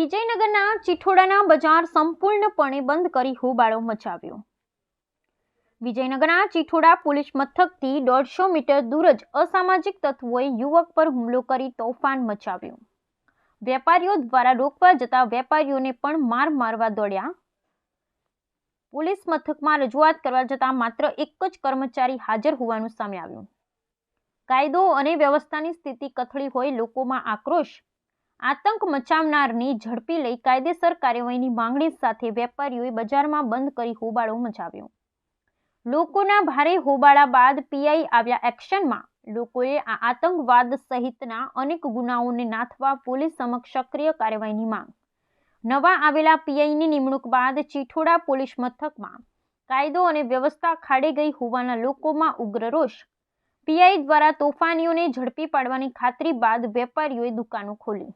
વિજયનગરના ચિઠોડાના બજાર સંપૂર્ણપણે બંધ કરી હોબાળો મચાવ્યો. વિજયનગરના ચિઠોડા પોલીસ મથકથી દોઢસો મીટર દૂર જ અસામાજિક તત્વોએ યુવક પર હુમલો કરી તોફાન મચાવ્યું. વેપારીઓ દ્વારા રોકવા જતા વેપારીઓને પણ માર મારવા દોડ્યા. પોલીસ મથકમાં રજૂઆત કરવા જતાં માત્ર એક જ કર્મચારી હાજર હોવાનું સામે આવ્યું. કાયદો અને વ્યવસ્થાની સ્થિતિ કથળી હોય લોકોમાં આક્રોશ આતંક મચાવનારની ઝડપી લઈ કાયદેસર કાર્યવાહીની માંગણી સાથે વેપારીઓએ બજારમાં બંધ કરી હોબાળો મચાવ્યો. લોકોના ભારે હોબાળા બાદ પીઆઈ આવ્યા એક્શનમાં. લોકોએ આ આતંકવાદ સહિતના અનેક ગુનાઓને નાથવા પોલીસ સમક્ષ સક્રિય કાર્યવાહીની માંગ. નવા આવેલા પીઆઈની નિમણૂક બાદ ચીઠોડા પોલીસ મથકમાં કાયદો અને વ્યવસ્થા ખાડે ગઈ હોવાના લોકોમાં ઉગ્ર રોષ. પીઆઈ દ્વારા તોફાનીઓને ઝડપી પાડવાની ખાતરી બાદ વેપારીઓએ દુકાનો ખોલી.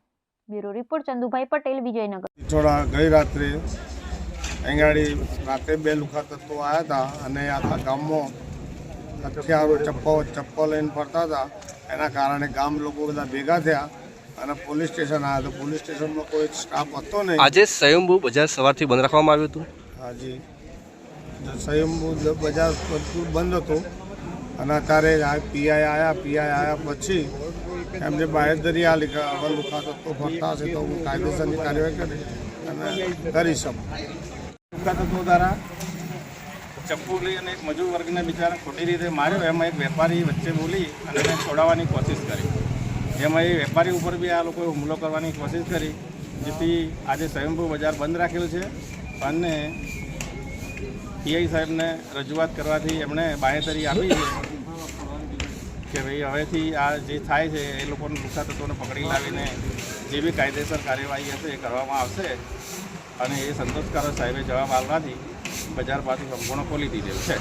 Bureau report Chandubhai Patel Vijaynagar. થોડા ગઈ રાત્રે અહીંયાળી રાતે બે લુખા તત્વો આવ્યા હતા અને આખા ગામમાં હથિયારો ચપ્પો ચપ્પો લઈને ફરતા હતા એના કારણે ગામ લોકો બધા ભેગા થયા અને પોલીસ સ્ટેશન આવ્યા તો પોલીસ સ્ટેશનમાં કોઈ સ્ટાફ હતો નહીં. આજે સ્વયંભૂ બજાર સવારથી બંધ રાખવામાં આવ્યું હતું? હાજી સ્વયંભૂ બજાર બધું બંધ હતું. અને અત્યારે આ પીઆઈ આવ્યા પીઆઈ આવ્યા પછી એમને બાહેધરી આ લીધા હવે લુખા તો ફરતા હશે તો હું કાયદેસરની કાર્યવાહી કરી અને કરી શકું. લુકા દ્વારા ચપ્પુ લઈ અને એક મજૂર વર્ગને બિચારા ખોટી રીતે માર્યો, એમાં એક વેપારી વચ્ચે બોલી અને એને છોડાવવાની કોશિશ કરી. એમાં એ વેપારી ઉપર બી આ લોકોએ હુમલો કરવાની કોશિશ કરી, જેથી આજે સ્વયંભૂ બજાર બંધ રાખેલું છે અને પીઆઈ સાહેબને રજૂઆત કરવાથી એમણે બાહેધરી આપી છે કે ભાઈ હવેથી આ જે થાય છે એ લોકોને ગુસ્સા તત્વોને પકડી લાવીને જે બી કાયદેસર કાર્યવાહી હશે એ કરવામાં આવશે અને એ સંતોષકારક સાહેબે જવાબ આપવાથી બજાર પાછી સંપૂર્ણ ખોલી દીધેલું છે.